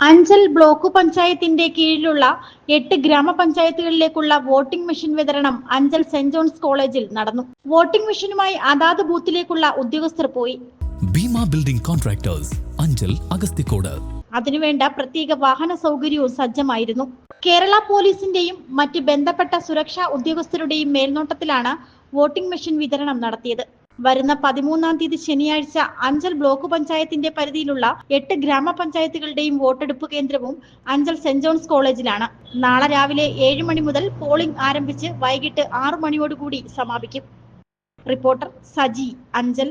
Anchal block പഞ്ചായത്തിന്റെ കീഴിലുള്ള എട്ട് ഗ്രാമപഞ്ചായത്തുകളിലേക്കുള്ള വോട്ടിംഗ് മെഷീൻ വിതരണം അഞ്ചൽ സെന്റ് ജോൺസ് കോളേജിൽ നടന്നു. വോട്ടിംഗ് മെഷീനുമായി അതാത് ബൂത്തിലേക്കുള്ള ഉദ്യോഗസ്ഥർ പോയി. ഭീമ ബിൽഡിംഗ് കോൺട്രാക്ടേഴ്സ് അഞ്ചൽ അഗസ്തിക്കോട് അതിനുവേണ്ട പ്രത്യേക വാഹന സൗകര്യവും സജ്ജമായിരുന്നു. കേരള പോലീസിന്റെയും മറ്റ് ബന്ധപ്പെട്ട സുരക്ഷാ ഉദ്യോഗസ്ഥരുടെയും മേൽനോട്ടത്തിലാണ് വോട്ടിംഗ് മെഷീൻ വിതരണം നടത്തിയത്. വരുന്ന പതിമൂന്നാം തീയതി ശനിയാഴ്ച അഞ്ചൽ ബ്ലോക്ക് പഞ്ചായത്തിന്റെ പരിധിയിലുള്ള എട്ട് ഗ്രാമപഞ്ചായത്തുകളുടെയും വോട്ടെടുപ്പ് കേന്ദ്രവും അഞ്ചൽ സെന്റ് ജോൺസ് കോളേജിലാണ്. നാളെ രാവിലെ ഏഴ് മണി മുതൽ പോളിംഗ് ആരംഭിച്ച് വൈകിട്ട് ആറു മണിയോടുകൂടി സമാപിക്കും. റിപ്പോർട്ടർ സജി അഞ്ചൽ.